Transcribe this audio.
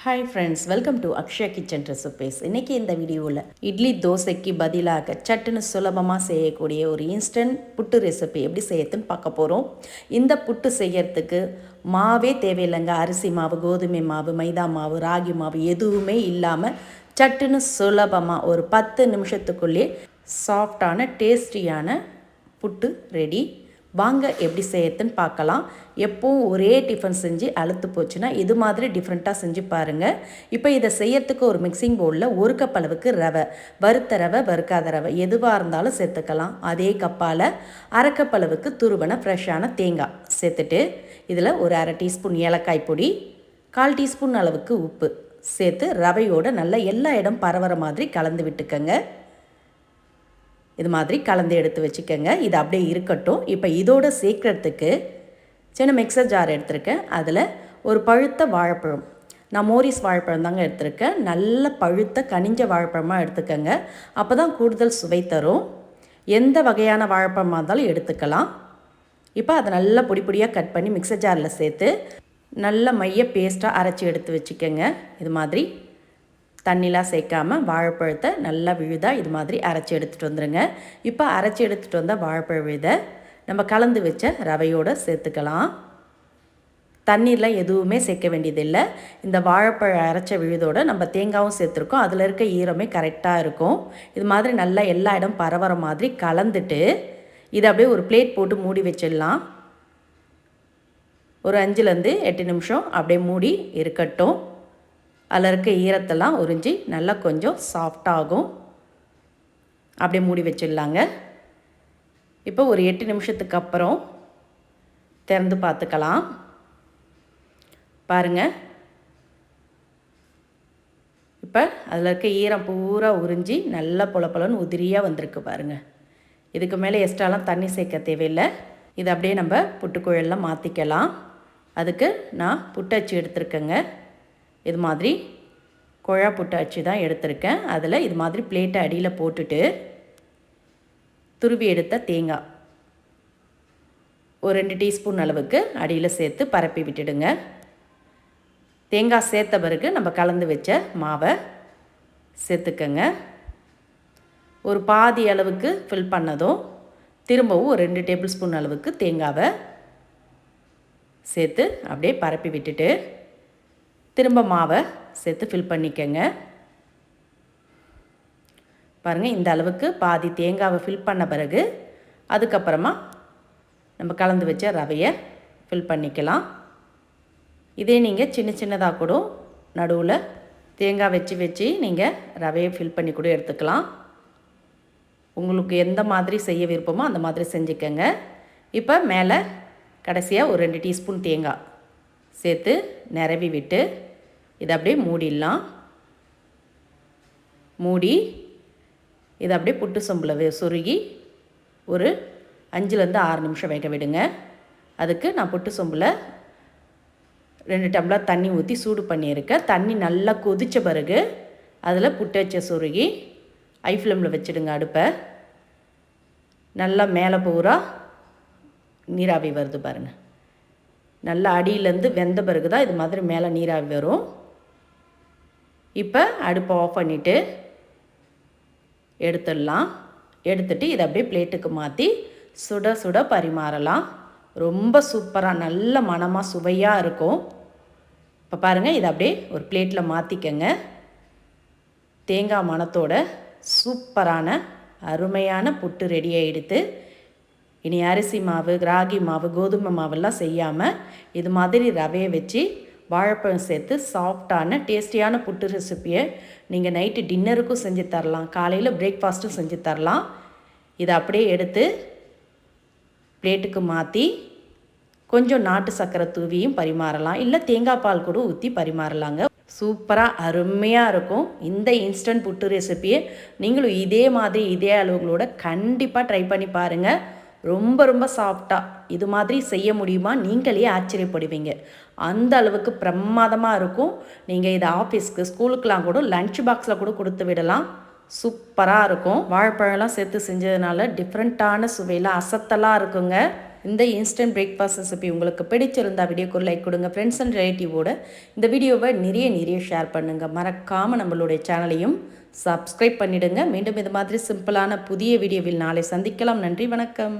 Hi friends welcome to Akshaya kitchen recipes இன்றைக்கி இந்த வீடியோவில் இட்லி தோசைக்கு பதிலாக சட்டுன்னு சுலபமாக செய்யக்கூடிய ஒரு இன்ஸ்டன்ட் புட்டு ரெசிபி எப்படி செய்யறதுன்னு பார்க்க போகிறோம் இந்த புட்டு செய்யறதுக்கு மாவே தேவையில்லைங்க. அரிசி மாவு கோதுமை மாவு மைதா மாவு ராகி மாவு எதுவுமே இல்லாமல் சட்டுன்னு சுலபமாக ஒரு பத்து நிமிஷத்துக்குள்ளே சாஃப்டான டேஸ்டியான புட்டு ரெடி வாங்க எப்படி செய்யறதுன்னு பார்க்கலாம். எப்போவும் ஒரே டிஃபன் செஞ்சு அழுத்து போச்சுன்னா இது மாதிரி டிஃப்ரெண்ட்டாக செஞ்சு பாருங்கள் இப்போ இதை செய்யறதுக்கு ஒரு மிக்சிங் பவுலில் ஒரு கப் அளவுக்கு ரவை வறுத்த ரவை வறுக்காத ரவை எதுவாக இருந்தாலும் சேர்த்துக்கலாம். அதே கப்பால் அரை கப் அளவுக்கு துருவன ஃப்ரெஷ்ஷான தேங்காய் சேர்த்துட்டு இதில் ஒரு அரை டீஸ்பூன் ஏலக்காய் பொடி கால் டீஸ்பூன் அளவுக்கு உப்பு சேர்த்து ரவையோடு நல்லா எல்லா இடம் பரவுற மாதிரி கலந்து விட்டுக்கங்க. இது மாதிரி கலந்து எடுத்து வச்சுக்கோங்க. இது அப்படியே இருக்கட்டும். இப்போ இதோட சேர்க்கறதுக்கு சின்ன மிக்சர் ஜார் எடுத்திருக்கேன். அதில் ஒரு பழுத்த வாழைப்பழம். நான் மோரிஸ் வாழைப்பழம் தாங்க எடுத்திருக்கேன். நல்ல பழுத்த கனிஞ்ச வாழைப்பழமாக எடுத்துக்கோங்க. அப்போ தான் கூடுதல் சுவை தரும். எந்த வகையான வாழைப்பழமாக இருந்தாலும் எடுத்துக்கலாம். இப்போ அதை நல்லா பொடி பொடியாக கட் பண்ணி மிக்சர் ஜாரில் சேர்த்து நல்ல மைய பேஸ்ட்டாக அரைச்சி எடுத்து வச்சுக்கோங்க. இது மாதிரி தண்ணிலாம் சேர்க்காமல் வாழைப்பழத்தை நல்லா விழுதாக இது மாதிரி அரைச்சி எடுத்துகிட்டு வந்துடுங்க இப்போ அரைச்சி எடுத்துகிட்டு வந்தால் வாழைப்பழ விழுதை நம்ம கலந்து வச்ச ரவையோடு சேர்த்துக்கலாம். தண்ணீர்லாம் எதுவுமே சேர்க்க வேண்டியதில்லை. இந்த வாழைப்பழ அரைச்ச விழுதோடு நம்ம தேங்காயும் சேர்த்துருக்கோம். அதில் இருக்க ஈரமே கரெக்டாக இருக்கும். இது மாதிரி நல்லா எல்லா இடம் பரவற மாதிரி கலந்துட்டு இதை அப்படியே ஒரு பிளேட் போட்டு மூடி வச்சிடலாம். ஒரு அஞ்சுலேருந்து எட்டு நிமிஷம் அப்படியே மூடி இருக்கட்டும். அதில் இருக்க ஈரத்தெல்லாம் உறிஞ்சி நல்லா கொஞ்சம் சாஃப்டாகும் அப்படியே மூடி வச்சிடலாங்க. இப்போ ஒரு எட்டு நிமிஷத்துக்கு அப்புறம் திறந்து பார்த்துக்கலாம். பாருங்கள் இப்போ அதில் இருக்க ஈரம் பூரா உறிஞ்சி நல்லா பொல உதிரியாக வந்திருக்கு பாருங்கள் இதுக்கு மேலே எக்ஸ்ட்ராலாம் தண்ணி சேர்க்க தேவையில்லை. இதை அப்படியே நம்ம புட்டுக்குழலில் மாற்றிக்கலாம் அதுக்கு நான் புட்டச்சு எடுத்துருக்கேங்க. இது மாதிரி குழா புட்டு அச்சு தான் எடுத்திருக்கேன். அதில் இது மாதிரி பிளேட்டை அடியில் போட்டுட்டு துருவி எடுத்த தேங்காய். ஒரு ரெண்டு டீஸ்பூன் அளவுக்கு அடியில் சேர்த்து பரப்பி விட்டுடுங்க. தேங்காய் சேர்த்த பிறகு நம்ம கலந்து வச்ச மாவை சேர்த்துக்கங்க. ஒரு பாதி அளவுக்கு ஃபில் பண்ணதும் திரும்பவும் ஒரு ரெண்டு டேபிள் ஸ்பூன் அளவுக்கு தேங்காவை சேர்த்து அப்படியே பரப்பி விட்டுட்டு திரும்ப மாவை சேர்த்து ஃபில் பண்ணிக்கங்க. பாருங்கள் இந்த அளவுக்கு பாதி தேங்காவை ஃபில் பண்ண பிறகு அதுக்கப்புறமா நம்ம கலந்து வச்ச ரவையை ஃபில் பண்ணிக்கலாம். இதே நீங்கள் சின்ன சின்னதாக கூட நடுவில் தேங்காய் வச்சு வச்சு நீங்கள் ரவையை ஃபில் பண்ணி கூட எடுத்துக்கலாம். உங்களுக்கு எந்த மாதிரி செய்ய விருப்பமோ அந்த மாதிரி செஞ்சுக்கோங்க. இப்போ மேலே கடைசியாக ஒரு ரெண்டு டீஸ்பூன் தேங்காய் சேர்த்து நிரவி விட்டு இதை அப்படியே மூடிடலாம். மூடி இதை அப்படியே புட்டு சொம்பில் சொருகி ஒரு அஞ்சுலேருந்து ஆறு நிமிஷம் வேக விடுங்க. அதுக்கு நான் புட்டு சொம்பில் ரெண்டு டம்ளர் தண்ணி ஊற்றி சூடு பண்ணியிருக்கேன். தண்ணி நல்லா கொதித்த பிறகு அதில் புட்டு வச்ச சொருகி ஐ ஃப்ளேமில் வச்சுடுங்க அடுப்பை. நல்லா மேலே பூரா நீராவி வருது பாருங்கள் நல்லா அடியிலேருந்து வெந்த பிறகு தான் இது மாதிரி மேலே நீராவி வரும். இப்போ அடுப்பை ஆஃப் பண்ணிவிட்டு எடுத்துடலாம். எடுத்துட்டு இதை அப்படியே பிளேட்டுக்கு மாற்றி சுட சுட பரிமாறலாம். ரொம்ப சூப்பராக நல்ல மனமாக சுவையாக இருக்கும். இப்போ பாருங்கள் இதை அப்படியே ஒரு பிளேட்டில் மாற்றிக்கங்க தேங்காய் மணத்தோட சூப்பரான அருமையான புட்டு ரெடி ஆகிடுத்து இனி அரிசி மாவு ராகி மாவு கோதுமை மாவெல்லாம் செய்யாமல் இது மாதிரி ரவையை வச்சு வாழைப்பழம் சேர்த்து சாஃப்டான டேஸ்டியான புட்டு ரெசிப்பியை நீங்கள் நைட்டு டின்னருக்கும் செஞ்சு தரலாம். காலையில் பிரேக்ஃபாஸ்ட்டும் செஞ்சு தரலாம். இதை அப்படியே எடுத்து பிளேட்டுக்கு மாற்றி கொஞ்சம் நாட்டு சர்க்கரை தூவியும் பரிமாறலாம். இல்லை தேங்காய் பால் கூட ஊற்றி பரிமாறலாங்க. சூப்பராக அருமையாக இருக்கும். இந்த இன்ஸ்டன்ட் புட்டு ரெசிப்பியை நீங்களும் இதே மாதிரி இதே அளவுகளோட கண்டிப்பாக ட்ரை பண்ணி பாருங்கள் ரொம்ப ரொம்ப சாஃப்டாக இது மாதிரி செய்ய முடியுமா? நீங்களே ஆச்சரியப்படுவீங்க. அந்த அளவுக்கு பிரமாதமாக இருக்கும். நீங்கள் இதை ஆஃபீஸ்க்கு ஸ்கூலுக்கெலாம் கூட லன்ச் பாக்ஸில் கூட கொடுத்து விடலாம். சூப்பராக இருக்கும். வாழைப்பழம்லாம் சேர்த்து செஞ்சதுனால டிஃப்ரெண்ட்டான சுவையில் அசத்தலாக இருக்குங்க. இந்த இன்ஸ்டன்ட் பிரேக்ஃபாஸ்ட் ரெசிபி உங்களுக்கு பிடிச்சிருந்தா வீடியோக்கு லைக் கொடுங்க. ஃப்ரெண்ட்ஸ் அண்ட் ரிலேட்டிவோட இந்த வீடியோவை நிறைய நிறைய ஷேர் பண்ணுங்கள் மறக்காமல் நம்மளுடைய சேனலையும் சப்ஸ்கிரைப் பண்ணிவிடுங்க மீண்டும் இது மாதிரி சிம்பிளான புதிய வீடியோவில் நாளை சந்திக்கலாம். நன்றி வணக்கம்.